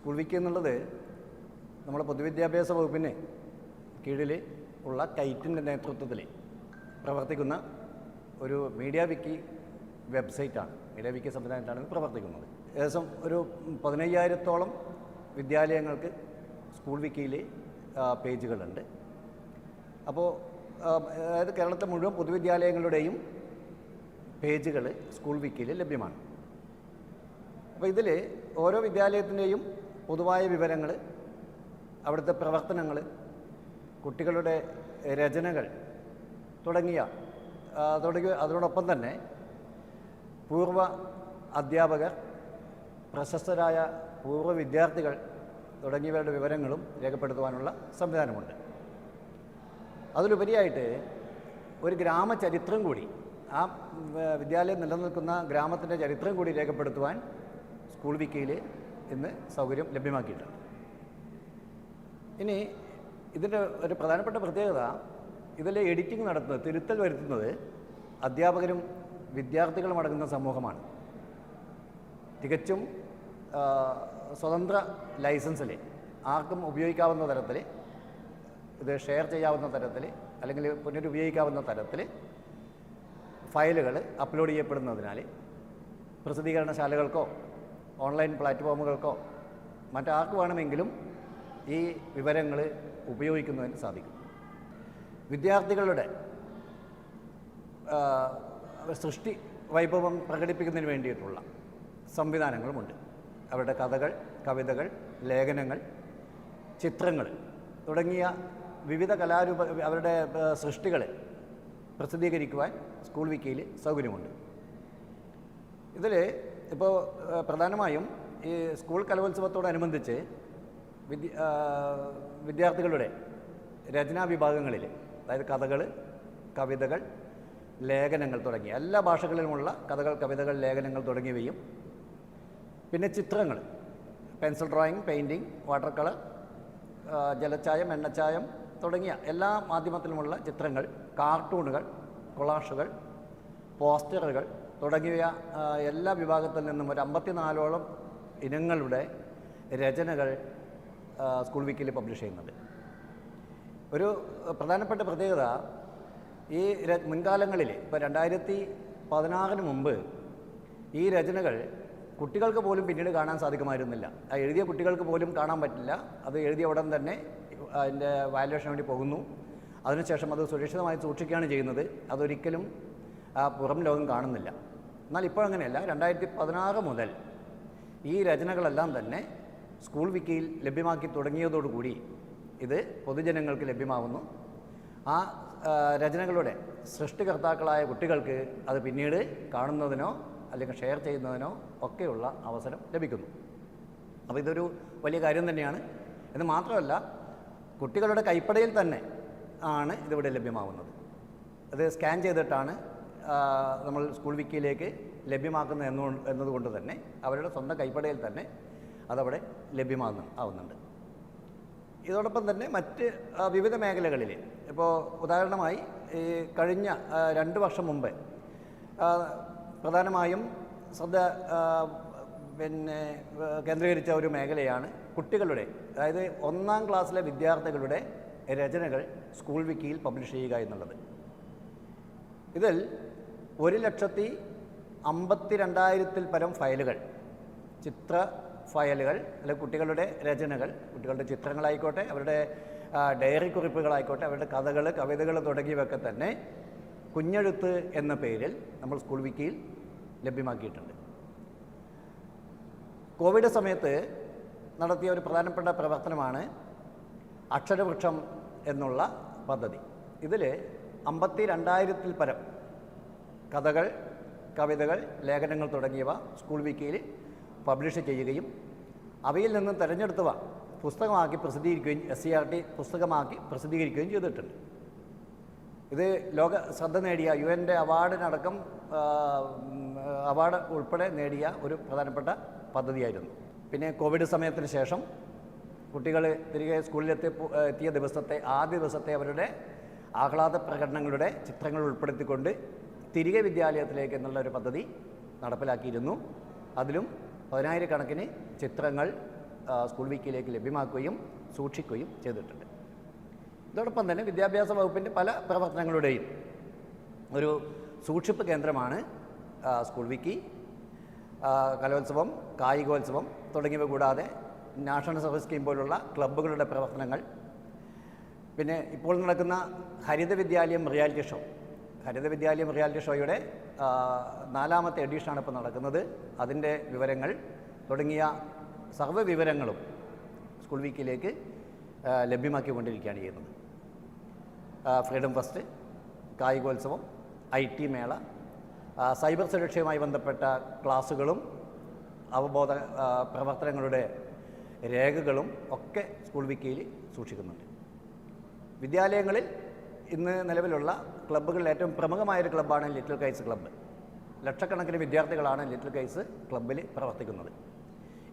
School വിക്ക് എന്നുള്ളത് നമ്മുടെ പൊതുവിദ്യാഭ്യാസ വകുപ്പിന് കീഴിൽ ഉള്ള കൈറ്റിന്റെ നേതൃത്വത്തിൽ പ്രവർത്തിക്കുന്ന ഒരു മീഡിയ വിക്കി വെബ്സൈറ്റാണ്. മീഡിയ വിക്കി സംവിധാനത്താണ് പ്രവർത്തിക്കുന്നത്. ഏകദേശം ഒരു പതിനയ്യായിരത്തോളം വിദ്യാലയങ്ങൾക്ക് സ്കൂൾ വിക്കിയിൽ പേജുകളുണ്ട്. അപ്പോൾ അതായത് കേരളത്തെ മുഴുവൻ പൊതുവിദ്യാലയങ്ങളുടെയും പേജുകൾ സ്കൂൾ വിക്കിയിൽ ലഭ്യമാണ്. അപ്പോൾ ഇതിൽ ഓരോ വിദ്യാലയത്തിന്റെയും പൊതുവായ വിവരങ്ങൾ അവിടുത്തെ പ്രവർത്തനങ്ങൾ കുട്ടികളുടെ രചനകൾ തുടങ്ങിയ തുടങ്ങിയ അതിനോടൊപ്പം തന്നെ പൂർവ അധ്യാപകർ പ്രശസ്തരായ പൂർവ വിദ്യാർത്ഥികൾ തുടങ്ങിയവരുടെ വിവരങ്ങളും രേഖപ്പെടുത്തുവാനുള്ള സംവിധാനമുണ്ട്. അതിലുപരിയായിട്ട് ഒരു ഗ്രാമചരിത്രം കൂടി ആ വിദ്യാലയം നിലനിൽക്കുന്ന ഗ്രാമത്തിന്റെ ചരിത്രം കൂടി രേഖപ്പെടുത്തുവാൻ സ്കൂൾ വിക്കിയിൽ ഇന്ന് സൗകര്യം ലഭ്യമാക്കിയിട്ടുണ്ട്. ഇനി ഇതിന്റെ ഒരു പ്രധാനപ്പെട്ട പ്രത്യേകത ഇതിൽ എഡിറ്റിംഗ് നടത്തുന്നത് തിരുത്തൽ വരുത്തുന്നത് അധ്യാപകരും വിദ്യാർത്ഥികളും അടങ്ങുന്ന സമൂഹമാണ്. തികച്ചും സ്വതന്ത്ര ലൈസൻസിൽ ആർക്കും ഉപയോഗിക്കാവുന്ന തരത്തിൽ ഇത് ഷെയർ ചെയ്യാവുന്ന തരത്തിൽ അല്ലെങ്കിൽ പുനരുപയോഗിക്കാവുന്ന തരത്തിൽ ഫയലുകൾ അപ്ലോഡ് ചെയ്യപ്പെടുന്നതിനാൽ പ്രസിദ്ധീകരണശാലകൾക്കോ ഓൺലൈൻ പ്ലാറ്റ്ഫോമുകൾക്കോ മറ്റാർക്ക് വേണമെങ്കിലും ഈ വിവരങ്ങൾ ഉപയോഗിക്കുന്നതിന് സാധിക്കും. വിദ്യാർത്ഥികളുടെ സൃഷ്ടി വൈഭവം പ്രകടിപ്പിക്കുന്നതിന് വേണ്ടിയിട്ടുള്ള സംവിധാനങ്ങളുമുണ്ട്. അവരുടെ കഥകൾ കവിതകൾ ലേഖനങ്ങൾ ചിത്രങ്ങൾ തുടങ്ങിയ വിവിധ കലാരൂപ അവരുടെ സൃഷ്ടികൾ പ്രസിദ്ധീകരിക്കുവാൻ സ്കൂൾ വിക്കിയിൽ സൗകര്യമുണ്ട്. ഇതിൽ ഇപ്പോൾ പ്രധാനമായും ഈ സ്കൂൾ കലോത്സവത്തോടനുബന്ധിച്ച് വിദ്യ വിദ്യാർത്ഥികളുടെ രചനാ വിഭാഗങ്ങളിൽ അതായത് കഥകൾ കവിതകൾ ലേഖനങ്ങൾ തുടങ്ങി എല്ലാ ഭാഷകളിലുമുള്ള കഥകൾ കവിതകൾ ലേഖനങ്ങൾ തുടങ്ങിയവയും പിന്നെ ചിത്രങ്ങൾ pencil drawing painting water colour ജലച്ചായം എണ്ണച്ചായം തുടങ്ങിയ എല്ലാ മാധ്യമത്തിലുമുള്ള ചിത്രങ്ങൾ കാർട്ടൂണുകൾ കൊളാഷുകൾ പോസ്റ്ററുകൾ തുടങ്ങിയ എല്ലാ വിഭാഗത്തിൽ നിന്നും ഒരു അമ്പത്തിനാലോളം ഇനങ്ങളുടെ രചനകൾ സ്കൂൾ വീക്കിൽ പബ്ലിഷ് ചെയ്യുന്നുണ്ട്. ഒരു പ്രധാനപ്പെട്ട പ്രത്യേകത ഈ മുൻകാലങ്ങളിൽ ഇപ്പോൾ രണ്ടായിരത്തി പതിനാറിന് മുമ്പ് ഈ രചനകൾ കുട്ടികൾക്ക് പോലും പിന്നീട് കാണാൻ സാധിക്കുമായിരുന്നില്ല. ആ എഴുതിയ കുട്ടികൾക്ക് പോലും കാണാൻ പറ്റില്ല. അത് എഴുതിയ ഉടൻ തന്നെ അതിന്റെ വാല്യുവേഷന് വേണ്ടി പോകുന്നു. അതിനുശേഷം അത് സുരക്ഷിതമായി സൂക്ഷിക്കുകയാണ് ചെയ്യുന്നത്. അതൊരിക്കലും ആ പുറം ലോകം കാണുന്നില്ല. എന്നാൽ ഇപ്പോൾ അങ്ങനെയല്ല. രണ്ടായിരത്തി പതിനാറ് മുതൽ ഈ രചനകളെല്ലാം തന്നെ സ്കൂൾ വിക്കിയിൽ ലഭ്യമാക്കി തുടങ്ങിയതോടുകൂടി ഇത് പൊതുജനങ്ങൾക്ക് ലഭ്യമാവുന്നു. ആ രചനകളുടെ സൃഷ്ടികർത്താക്കളായ കുട്ടികൾക്ക് അത് പിന്നീട് കാണുന്നതിനോ അല്ലെങ്കിൽ ഷെയർ ചെയ്യുന്നതിനോ ഒക്കെയുള്ള അവസരം ലഭിക്കുന്നു. അപ്പോൾ ഇതൊരു വലിയ കാര്യം തന്നെയാണ്. എന്ന് മാത്രമല്ല കുട്ടികളുടെ കൈപ്പടയിൽ തന്നെ ആണ് ഇതിവിടെ ലഭ്യമാവുന്നത്. അത് സ്കാൻ ചെയ്തിട്ടാണ് നമ്മൾ സ്കൂൾ വിക്കിയിലേക്ക് ലഭ്യമാക്കുന്ന എന്നു എന്നതുകൊണ്ട് തന്നെ അവരുടെ സ്വന്തം കൈപ്പടയിൽ തന്നെ അതവിടെ ലഭ്യമാകുന്നു ആവുന്നുണ്ട്. ഇതോടൊപ്പം തന്നെ മറ്റ് വിവിധ മേഖലകളിൽ ഇപ്പോൾ ഉദാഹരണമായി ഈ കഴിഞ്ഞ രണ്ട് വർഷം മുമ്പ് പ്രധാനമായും ശ്രദ്ധ പിന്നെ കേന്ദ്രീകരിച്ച ഒരു മേഖലയാണ് കുട്ടികളുടെ അതായത് ഒന്നാം ക്ലാസ്സിലെ വിദ്യാർത്ഥികളുടെ രചനകൾ സ്കൂൾ വിക്കിയിൽ പബ്ലിഷ് ചെയ്യുക എന്നുള്ളത്. ഇതിൽ ഒരു ലക്ഷത്തി അമ്പത്തി രണ്ടായിരത്തിൽ പരം ഫയലുകൾ ചിത്ര ഫയലുകൾ അല്ലെങ്കിൽ കുട്ടികളുടെ രചനകൾ കുട്ടികളുടെ ചിത്രങ്ങളായിക്കോട്ടെ അവരുടെ ഡയറി കുറിപ്പുകളായിക്കോട്ടെ അവരുടെ കഥകൾ കവിതകൾ തുടങ്ങിയവയൊക്കെ തന്നെ കുഞ്ഞെഴുത്ത് എന്ന പേരിൽ നമ്മൾ സ്കൂൾ വിക്കിയിൽ ലഭ്യമാക്കിയിട്ടുണ്ട്. കോവിഡ് സമയത്ത് നടത്തിയ ഒരു പ്രധാനപ്പെട്ട പ്രവർത്തനമാണ് അക്ഷരവൃക്ഷം എന്നുള്ള പദ്ധതി. ഇതിൽ അമ്പത്തി രണ്ടായിരത്തിൽ പരം കഥകൾ കവിതകൾ ലേഖനങ്ങൾ തുടങ്ങിയവ സ്കൂൾ വീക്കിയിൽ പബ്ലിഷ് ചെയ്യുകയും അവയിൽ നിന്നും തിരഞ്ഞെടുത്തവ പുസ്തകമാക്കി പ്രസിദ്ധീകരിക്കുകയും എസ് സി ആർ ടി പുസ്തകമാക്കി പ്രസിദ്ധീകരിക്കുകയും ചെയ്തിട്ടുണ്ട്. ഇത് ലോക ശ്രദ്ധ നേടിയ യു എന്റെ അവാർഡിനടക്കം അവാർഡ് ഉൾപ്പെടെ നേടിയ ഒരു പ്രധാനപ്പെട്ട പദ്ധതിയായിരുന്നു. പിന്നെ കോവിഡ് സമയത്തിന് ശേഷം കുട്ടികൾ തിരികെ സ്കൂളിലെത്തി എത്തിയ ദിവസത്തെ ആദ്യ ദിവസത്തെ അവരുടെ ആഹ്ലാദ പ്രകടനങ്ങളുടെ ചിത്രങ്ങൾ ഉൾപ്പെടുത്തിക്കൊണ്ട് തിരികെ വിദ്യാലയത്തിലേക്ക് എന്നുള്ള ഒരു പദ്ധതി നടപ്പിലാക്കിയിരുന്നു. അതിലും പതിനായിരക്കണക്കിന് ചിത്രങ്ങൾ സ്കൂൾ വീക്കിലേക്ക് ലഭ്യമാക്കുകയും സൂക്ഷിക്കുകയും ചെയ്തിട്ടുണ്ട്. ഇതോടൊപ്പം തന്നെ വിദ്യാഭ്യാസ വകുപ്പിന്റെ പല പ്രവർത്തനങ്ങളുടെയും ഒരു സൂക്ഷിപ്പ് കേന്ദ്രമാണ് സ്കൂൾ വിക്കി. കലോത്സവം കായികോത്സവം തുടങ്ങിയവ കൂടാതെ നാഷണൽ സർവീസ് സ്കീം പോലുള്ള ക്ലബ്ബുകളുടെ പ്രവർത്തനങ്ങൾ. പിന്നെ ഇപ്പോൾ നടക്കുന്ന ഹരിത വിദ്യാലയം റിയാലിറ്റി ഷോ ഹരിത വിദ്യാലയം റിയാലിറ്റി ഷോയുടെ നാലാമത്തെ എഡിഷനാണ് ഇപ്പോൾ നടക്കുന്നത്. അതിന്റെ വിവരങ്ങൾ തുടങ്ങിയ സർവ വിവരങ്ങളും സ്കൂൾ വീക്കിലേക്ക് ലഭ്യമാക്കിക്കൊണ്ടിരിക്കുകയാണ് ചെയ്യുന്നത്. ഫ്രീഡം ഫസ്റ്റ് കായികോത്സവം ഐ ടി മേള സൈബർ സുരക്ഷയുമായി ബന്ധപ്പെട്ട ക്ലാസ്സുകളും അവബോധ പ്രവർത്തനങ്ങളുടെ രേഖകളും ഒക്കെ സ്കൂൾ വിക്കിയിൽ സൂക്ഷിക്കുന്നുണ്ട്. വിദ്യാലയങ്ങളിൽ ഇന്ന് നിലവിലുള്ള ക്ലബ്ബുകളിൽ ഏറ്റവും പ്രമുഖമായൊരു ക്ലബ്ബാണ് ലിറ്റിൽ കൈസ് ക്ലബ്ബ്. ലക്ഷക്കണക്കിന് വിദ്യാർത്ഥികളാണ് ലിറ്റിൽ കൈസ് ക്ലബ്ബിൽ പ്രവർത്തിക്കുന്നത്.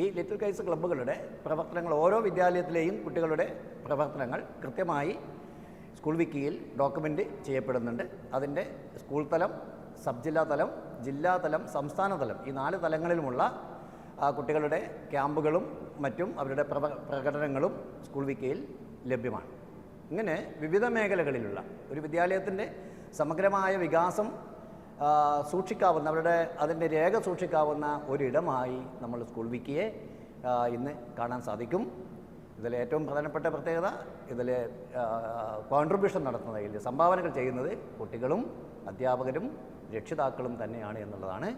ഈ ലിറ്റിൽ കൈസ് ക്ലബ്ബുകളുടെ പ്രവർത്തനങ്ങൾ ഓരോ വിദ്യാലയത്തിലെയും കുട്ടികളുടെ പ്രവർത്തനങ്ങൾ കൃത്യമായി സ്കൂൾ വിക്കിയിൽ ഡോക്യുമെന്റ് ചെയ്യപ്പെടുന്നുണ്ട്. അതിന്റെ സ്കൂൾ തലം സബ് ജില്ലാ തലം ജില്ലാ തലം സംസ്ഥാന തലം ഈ നാല് തലങ്ങളിലുമുള്ള കുട്ടികളുടെ ക്യാമ്പുകളും മറ്റും അവരുടെ പ്രകടനങ്ങളും സ്കൂൾ വിക്കിയിൽ ലഭ്യമാണ്. ഇങ്ങനെ വിവിധ മേഖലകളിലുള്ള ഒരു വിദ്യാലയത്തിന്റെ സമഗ്രമായ വികാസം സൂക്ഷിക്കാവുന്ന അവരുടെ അതിന്റെ രേഖ സൂക്ഷിക്കാവുന്ന ഒരിടമായി നമ്മൾ സ്കൂൾ വിക്കിയെ ഇന്ന് കാണാൻ സാധിക്കും. ഇതിലെ ഏറ്റവും പ്രധാനപ്പെട്ട പ്രത്യേകത ഇതിൽ കോൺട്രിബ്യൂഷൻ നടത്തുന്നതിൽ സംഭാവനകൾ ചെയ്യുന്നത് കുട്ടികളും അധ്യാപകരും രക്ഷിതാക്കളും തന്നെയാണ് എന്നുള്ളതാണ്.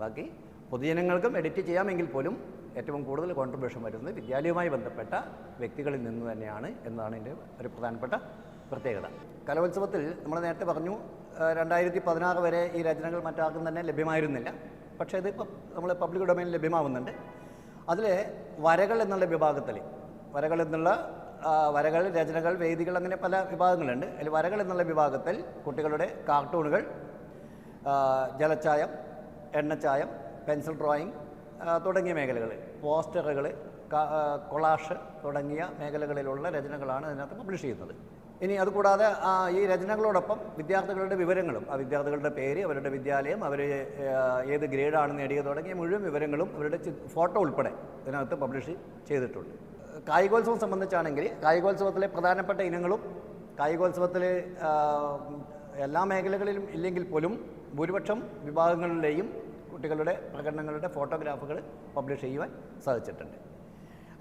ബാക്കി പൊതുജനങ്ങൾക്കും എഡിറ്റ് ചെയ്യാമെങ്കിൽ പോലും ഏറ്റവും കൂടുതൽ കോൺട്രിബ്യൂഷൻ വരുന്നത് വിദ്യാലയവുമായി ബന്ധപ്പെട്ട വ്യക്തികളിൽ നിന്ന് തന്നെയാണ് എന്നതാണ് എന്റെ ഒരു പ്രധാനപ്പെട്ട പ്രത്യേകത. കലോത്സവത്തിൽ നമ്മൾ നേരത്തെ പറഞ്ഞു രണ്ടായിരത്തി പതിനാറ് വരെ ഈ രചനകൾ മറ്റാർക്കും തന്നെ ലഭ്യമായിരുന്നില്ല. പക്ഷേ ഇത് ഇപ്പം നമ്മൾ പബ്ലിക് ഡൊമൈനിൽ ലഭ്യമാവുന്നുണ്ട്. അതിൽ വരകൾ എന്നുള്ള വിഭാഗത്തിൽ വരകൾ എന്നുള്ള വരകൾ രചനകൾ വേദികൾ അങ്ങനെ പല വിഭാഗങ്ങളുണ്ട്. അതിൽ വരകൾ എന്നുള്ള വിഭാഗത്തിൽ കുട്ടികളുടെ കാർട്ടൂണുകൾ ജലച്ചായം എണ്ണച്ചായം പെൻസിൽ ഡ്രോയിങ് തുടങ്ങിയ മേഖലകൾ പോസ്റ്ററുകൾ കൊളാഷ് തുടങ്ങിയ മേഖലകളിലുള്ള രചനകളാണ് ഇതിനകത്ത് പബ്ലിഷ് ചെയ്യുന്നത്. ഇനി അതുകൂടാതെ ഈ രചനകളോടൊപ്പം വിദ്യാർത്ഥികളുടെ വിവരങ്ങളും ആ വിദ്യാർത്ഥികളുടെ പേര് അവരുടെ വിദ്യാലയം അവർ ഏത് ഗ്രേഡാണ് നേടിയത് തുടങ്ങിയ മുഴുവൻ വിവരങ്ങളും അവരുടെ ഫോട്ടോ ഉൾപ്പെടെ ഇതിനകത്ത് പബ്ലിഷ് ചെയ്തിട്ടുണ്ട്. കായികോത്സവം സംബന്ധിച്ചാണെങ്കിൽ കായികോത്സവത്തിലെ പ്രധാനപ്പെട്ട ഇനങ്ങളും കായികോത്സവത്തിൽ എല്ലാ മേഖലകളിലും ഇല്ലെങ്കിൽ പോലും ഭൂരിപക്ഷം വിഭാഗങ്ങളിലെയും കുട്ടികളുടെ പ്രകടനങ്ങളുടെ ഫോട്ടോഗ്രാഫുകൾ പബ്ലിഷ് ചെയ്യുവാൻ സാധിച്ചിട്ടുണ്ട്.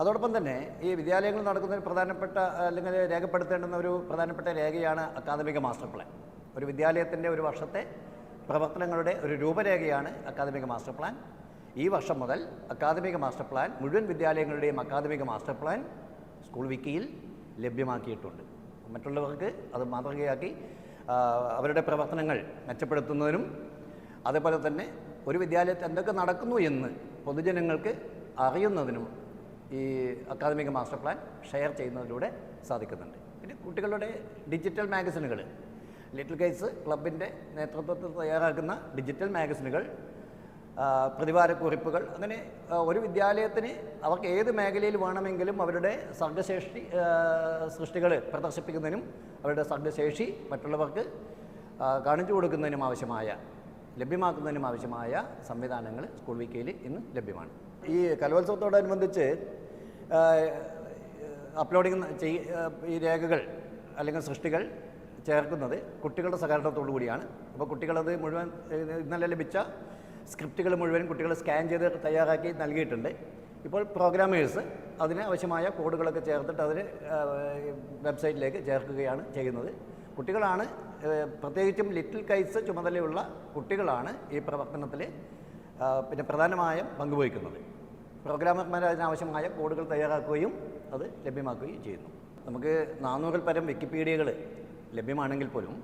അതോടൊപ്പം തന്നെ ഈ വിദ്യാലയങ്ങളിൽ നടക്കുന്ന ഒരു പ്രധാനപ്പെട്ട അല്ലെങ്കിൽ രേഖപ്പെടുത്തേണ്ടുന്ന ഒരു പ്രധാനപ്പെട്ട രേഖയാണ് അക്കാദമിക മാസ്റ്റർ പ്ലാൻ. ഒരു വിദ്യാലയത്തിന്റെ ഒരു വർഷത്തെ പ്രവർത്തനങ്ങളുടെ ഒരു രൂപരേഖയാണ് അക്കാദമിക മാസ്റ്റർ പ്ലാൻ. ഈ വർഷം മുതൽ അക്കാദമിക മാസ്റ്റർ പ്ലാൻ മുഴുവൻ വിദ്യാലയങ്ങളുടെയും അക്കാദമിക മാസ്റ്റർ പ്ലാൻ സ്കൂൾ വിക്കിയിൽ ലഭ്യമാക്കിയിട്ടുണ്ട്. മറ്റുള്ളവർക്ക് അത് മാതൃകയാക്കി അവരുടെ പ്രവർത്തനങ്ങൾ മെച്ചപ്പെടുത്തുന്നതിനും അതേപോലെ തന്നെ ഒരു വിദ്യാലയത്തിൽ എന്തൊക്കെ നടക്കുന്നു എന്ന് പൊതുജനങ്ങൾക്ക് അറിയുന്നതിനും ഈ അക്കാദമിക് മാസ്റ്റർ പ്ലാൻ ഷെയർ ചെയ്യുന്നതിലൂടെ സാധിക്കുന്നുണ്ട്. പിന്നെ കുട്ടികളുടെ ഡിജിറ്റൽ മാഗസിനുകൾ ലിറ്റിൽ കൈസ് ക്ലബിന്റെ നേതൃത്വത്തിൽ തയ്യാറാക്കുന്ന ഡിജിറ്റൽ മാഗസിനുകൾ പ്രതിവാര പ്രതിവാരക്കുറിപ്പുകൾ അങ്ങനെ ഒരു വിദ്യാലയത്തിന് അവർക്ക് ഏത് മേഖലയിൽ വേണമെങ്കിലും അവരുടെ സർഗശേഷി സൃഷ്ടികൾ പ്രദർശിപ്പിക്കുന്നതിനും അവരുടെ സർഗശേഷി മറ്റുള്ളവർക്ക് കാണിച്ചു കൊടുക്കുന്നതിനും ആവശ്യമായ ലഭ്യമാക്കുന്നതിനും ആവശ്യമായ സംവിധാനങ്ങൾ സ്കൂൾ വിക്കയിൽ ഇന്ന് ലഭ്യമാണ്. ഈ കലോത്സവത്തോടനുബന്ധിച്ച് അപ്ലോഡിങ് ഈ രേഖകൾ അല്ലെങ്കിൽ സൃഷ്ടികൾ ചേർക്കുന്നത് കുട്ടികളുടെ സഹകരണത്തോടു കൂടിയാണ്. അപ്പോൾ കുട്ടികളത് മുഴുവൻ ഇന്നലെ ലഭിച്ച സ്ക്രിപ്റ്റുകൾ മുഴുവൻ കുട്ടികൾ സ്കാൻ ചെയ്ത് തയ്യാറാക്കി നൽകിയിട്ടുണ്ട്. ഇപ്പോൾ പ്രോഗ്രാമേഴ്സ് അതിന് ആവശ്യമായ കോഡുകളൊക്കെ ചേർത്തിട്ട് അതിന് വെബ്സൈറ്റിലേക്ക് ചേർക്കുകയാണ് ചെയ്യുന്നത്. കുട്ടികളാണ് പ്രത്യേകിച്ചും ലിറ്റിൽ കൈസ് ചുമതലയുള്ള കുട്ടികളാണ് ഈ പ്രവർത്തനത്തിൽ പിന്നെ പ്രധാനമായും പങ്കുവഹിക്കുന്നത്. പ്രോഗ്രാമർമാർ അതിനാവശ്യമായ കോഡുകൾ തയ്യാറാക്കുകയും അത് ലഭ്യമാക്കുകയും ചെയ്യുന്നു. നമുക്ക് നാനൂറിൽ പരം വിക്കിപീഡിയകൾ ലഭ്യമാണെങ്കിൽ പോലും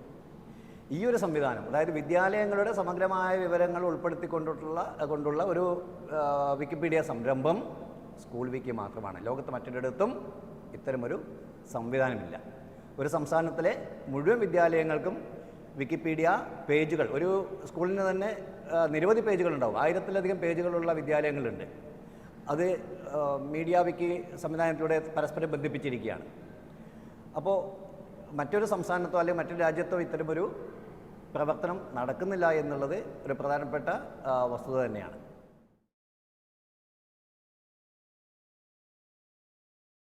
ഈ ഒരു സംവിധാനം അതായത് വിദ്യാലയങ്ങളുടെ സമഗ്രമായ വിവരങ്ങൾ ഉൾപ്പെടുത്തിക്കൊണ്ടുള്ള കൊണ്ടുള്ള ഒരു വിക്കിപീഡിയ സംരംഭം സ്കൂൾ വിക്കി മാത്രമാണ്. ലോകത്ത് മറ്റൊരിടത്തും ഇത്തരമൊരു സംവിധാനമില്ല. ഒരു സംസ്ഥാനത്തിലെ മുഴുവൻ വിദ്യാലയങ്ങൾക്കും വിക്കിപീഡിയ പേജുകൾ ഒരു സ്കൂളിന് തന്നെ നിരവധി പേജുകൾ ഉണ്ടാവും ആയിരത്തിലധികം പേജുകളുള്ള വിദ്യാലയങ്ങളുണ്ട്. അത് മീഡിയ വിക്കി സംവിധാനത്തിലൂടെ പരസ്പരം ബന്ധിപ്പിച്ചിരിക്കുകയാണ്. അപ്പോൾ മറ്റൊരു സംസ്ഥാനത്തോ അല്ലെങ്കിൽ മറ്റൊരു രാജ്യത്തോ ഇത്തരമൊരു പ്രവർത്തനം നടക്കുന്നില്ല എന്നുള്ളത് ഒരു പ്രധാനപ്പെട്ട വസ്തുത തന്നെയാണ്.